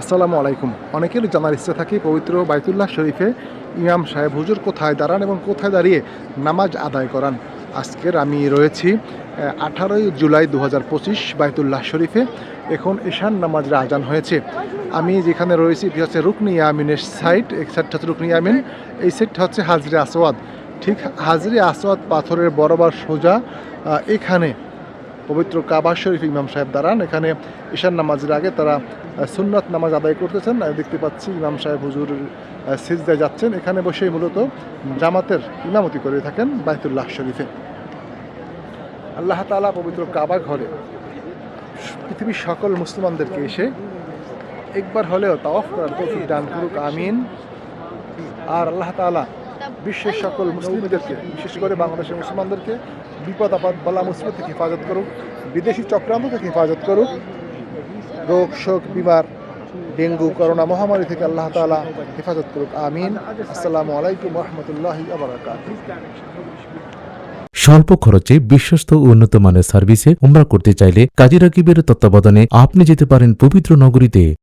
আসসালামু আলাইকুম। অনেকেরই জানার ইচ্ছে থাকে পবিত্র বাইতুল্লাহ শরীফে ইমাম সাহেব হুজুর কোথায় দাঁড়ান এবং কোথায় দাঁড়িয়ে নামাজ আদায় করান। আজকের আমি রয়েছি আঠারোই জুলাই দু হাজার পঁচিশ বাইতুল্লাহ শরীফে। এখন ঈশান নামাজের আজান হয়েছে। আমি যেখানে রয়েছি, এটি হচ্ছে রুকনি ইয়ামিনের সাইট, এক সাইডটা হচ্ছে রুকনি ইয়ামিন, এই সাইডটা হচ্ছে হাজরে আসওয়াদ। ঠিক হাজরে আসওয়াদ পাথরের বরাবর সোজা এখানে পবিত্র কাবা শরীফ ইমাম সাহেব দাঁড়ান। এখানে ঈশান নামাজের আগে তারা সুন্নাত নামাজ আদায় করতেছেন। দেখতে পাচ্ছি ইমাম সাহেব হুজুর সিজদায় যাচ্ছেন। এখানে বসেই মূলত জামাতের ইমামতি করে থাকেন বাইতুল্লাহ শরীফে। আল্লাহ তাআলা পবিত্র কাবা ঘরে পৃথিবীর সকল মুসলমানদেরকে এসে একবার হলেও তাওয়াফ করার তৌফিক দান করুক, আমিন। আর আল্লাহ তাআলা বিশ্বের সকল মুসলিমদেরকে, বিশেষ করে বাংলাদেশের মুসলমানদেরকে বিপদ, আপদ, বলা মুসিবত থেকে হেফাজত করুক, বিদেশি চক্রান্ত থেকে হেফাজত করুক, রোগ, শোক, বিমার, ডেঙ্গু, করোনা মহামারী থেকে আল্লাহ তাআলা হেফাজত করুক। আমিন। আসসালামু আলাইকুম রহমতুল্লাহ স্বল্প খরচে বিশ্বস্ত উন্নত মানের সার্ভিসে উমরা করতে চাইলে কাজী তত্ত্বাবধানে আপনি যেতে পারেন পবিত্র নগরীতে।